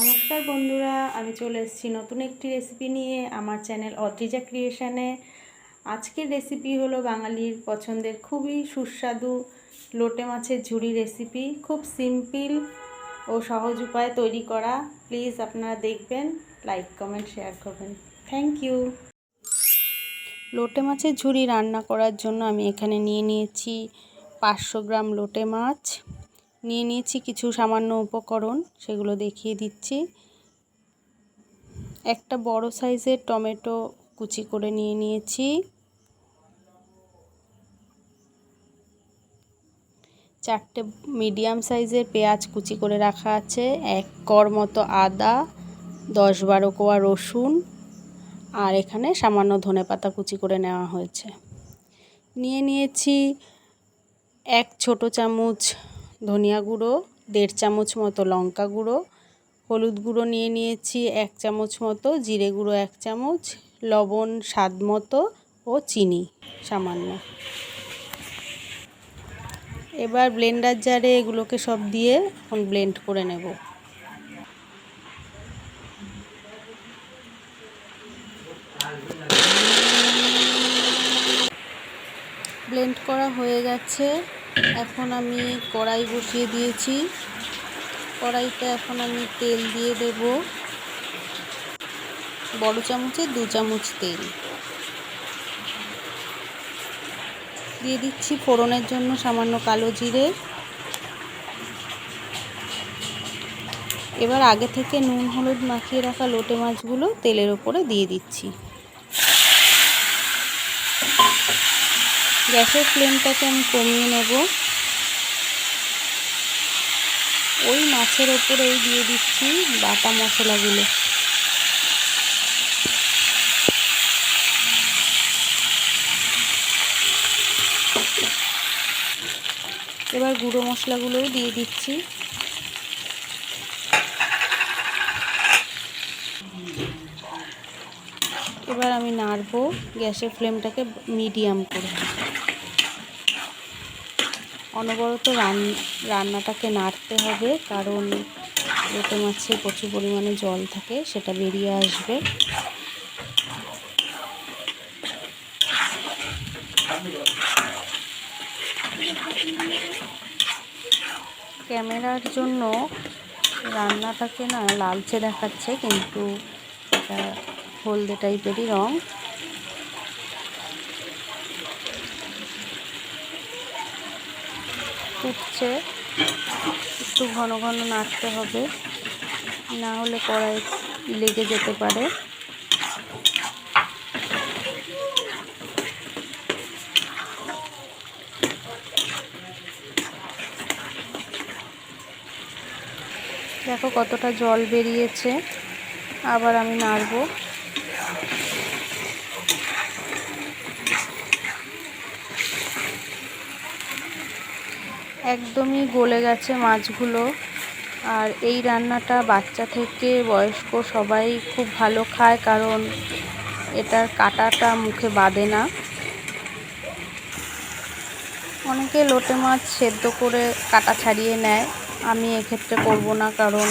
নমস্কার বন্ধুরা, আমি চলে এসেছি নতুন একটি রেসিপি নিয়ে আমার চ্যানেল অদ্রিজা ক্রিয়েশানে আজকের রেসিপি হলো বাঙালির পছন্দের খুবই সুস্বাদু লোটে মাছের ঝুড়ি রেসিপি খুব সিম্পল ও সহজ উপায়ে তৈরি করা। প্লিজ আপনারা দেখবেন লাইক কমেন্ট শেয়ার করবেন। থ্যাংক ইউ লোটে মাছের ঝুড়ি রান্না করার জন্য আমি এখানে নিয়ে নিয়েছি পাঁচশো গ্রাম লোটে মাছ। নিয়ে নিয়েছি কিছু সামান্য উপকরণ, সেগুলো দেখিয়ে দিচ্ছি। একটা বড় সাইজের টমেটো কুচি করে নিয়ে নিয়েছি। চারটে মিডিয়াম সাইজের পেঁয়াজ কুচি করে রাখা আছে, এক কর মতো আদা, দশ বারো কোয়া রসুন, আর এখানে সামান্য ধনে পাতা কুচি করে নেওয়া হয়েছে। নিয়ে নিয়েছি এক ছোট চামচ ধনিয়া গুঁড়ো, দেড় চামচ মতো লঙ্কা গুঁড়ো, হলুদ গুঁড়ো নিয়ে নিয়েছি এক চামচ মতো, জিরে গুঁড়ো এক চামচ, লবণ স্বাদ মতো ও চিনি সামান্য। এবার ব্লেন্ডার জারে এগুলোকে সব দিয়ে এখন ব্লেন্ড করে নেব। ব্লেন্ড করা হয়ে গেছে। এখন আমি কড়াই বসিয়ে দিয়েছি। কড়াইতে এখন আমি তেল দিয়ে দেব। বড় চামচে দু চামচ তেল। দিয়ে দিচ্ছি ফোড়নের জন্য সামান্য কালো জিরে। এবার আগে থেকে নুন, হলুদ মাখিয়ে রাখা লোটে মাছগুলো তেলের ওপরে দিয়ে দিচ্ছি। গ্যাসের ফ্লেমটাকে আমি কমিয়ে নেব। ওই মাছের ওপরেই দিয়ে দিচ্ছি বাটা মশলাগুলো। এবার গুঁড়ো মশলাগুলোও দিয়ে দিচ্ছি। এবার আমি নাড়বো গ্যাসের ফ্লেমটাকে মিডিয়াম করে। অনবরত রান্নাটাকে নাড়তে হবে কারণ লোটে মাছে প্রচুর পরিমাণে জল থাকে, সেটা বেরিয়ে আসবে। ক্যামেরার জন্য রান্নাটাকে না লালচে দেখাচ্ছে, কিন্তু হলদে টাইপেরই রং। ফুটছে, একটু ঘন ঘন নাড়তে হবে, না হলে কড়াই লেগে যেতে পারে। দেখো কতটা জল বেরিয়েছে, আবার আমি নাড়বো। একদমই গলে গেছে মাছগুলো। আর এই রান্নাটা বাচ্চা থেকে বয়স্ক সবাই খুব ভালো খায় কারণ এটার কাটাটা মুখে বাঁধে না। অনেকে লোটে মাছ সেদ্ধ করে কাটা ছাড়িয়ে নেয়। আমি এক্ষেত্রে করব না কারণ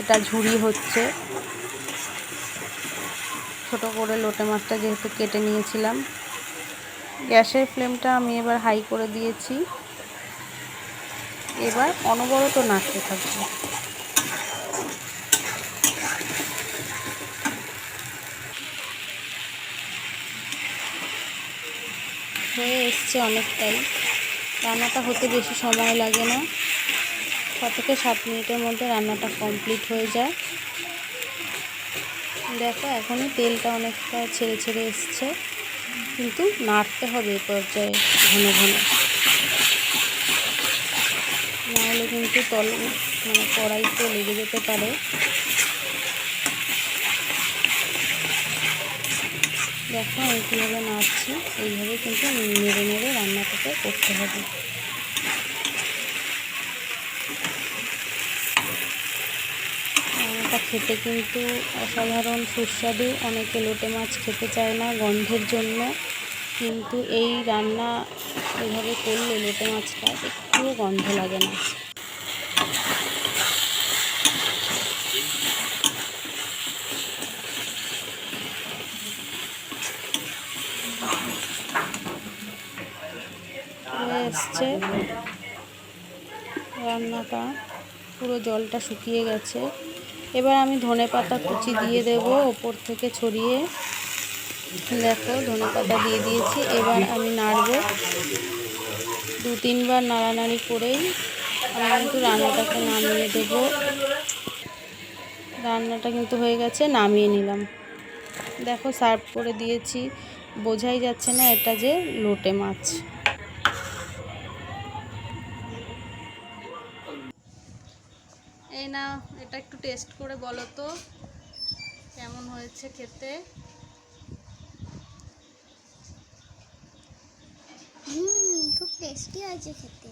এটা ঝুড়ি হচ্ছে। ছোট করে লোটে মাছটা যেহেতু কেটে নিয়েছিলাম। গ্যাসের ফ্লেমটা আমি এবার হাই করে দিয়েছি। এবার অনবরত নাড়তে থাকব। হয়ে এসছে অনেকটাই রান্নাটা হতে বেশি সময় লাগে না। ছ থেকে সাত মিনিটের মধ্যে রান্নাটা কমপ্লিট হয়ে যায়। দেখো, এখনই তেলটা অনেকটা ছেড়ে ছেড়ে এসছে। কিন্তু নাড়তে হবে পর্যায়ে ঘন ঘন। নাহলে কিন্তু তল মানে কড়াইতে লেগে যেতে পারে। দেখো আমি কীভাবে নাড়ছি, এইভাবে কিন্তু নেড়ে নেড়ে রান্নাটাকে করতে হবে। রান্নাটা খেতে কিন্তু অসাধারণ, সুস্বাদু। অনেকে লোটে মাছ খেতে চায় না গন্ধের জন্য। কিন্তু এই রান্না এভাবে করলে লোটে মাছটা একটুও গন্ধ লাগে না। আসছে। রান্নাটা পুরো জলটা শুকিয়ে গেছে। এবার আমি ধনে পাতা কুচি দিয়ে দেব ওপর থেকে ছড়িয়ে। দেখো ধনে পাতা দিয়ে দিয়েছি। এবার আমি নাড়ব। দু তিনবার নাড়ানাড়ি করেই আমি কিন্তু রান্নাটাকে নামিয়ে দেব। রান্নাটা কিন্তু হয়ে গেছে, নামিয়ে নিলাম। দেখো, সার্ভ করে দিয়েছি। বোঝাই যাচ্ছে না এটা যে লোটে মাছ। এই না এটা একটু টেস্ট করে বলো তো, কেমন হয়েছে খেতে? হুম খুব টেস্টি হয়েছে খেতে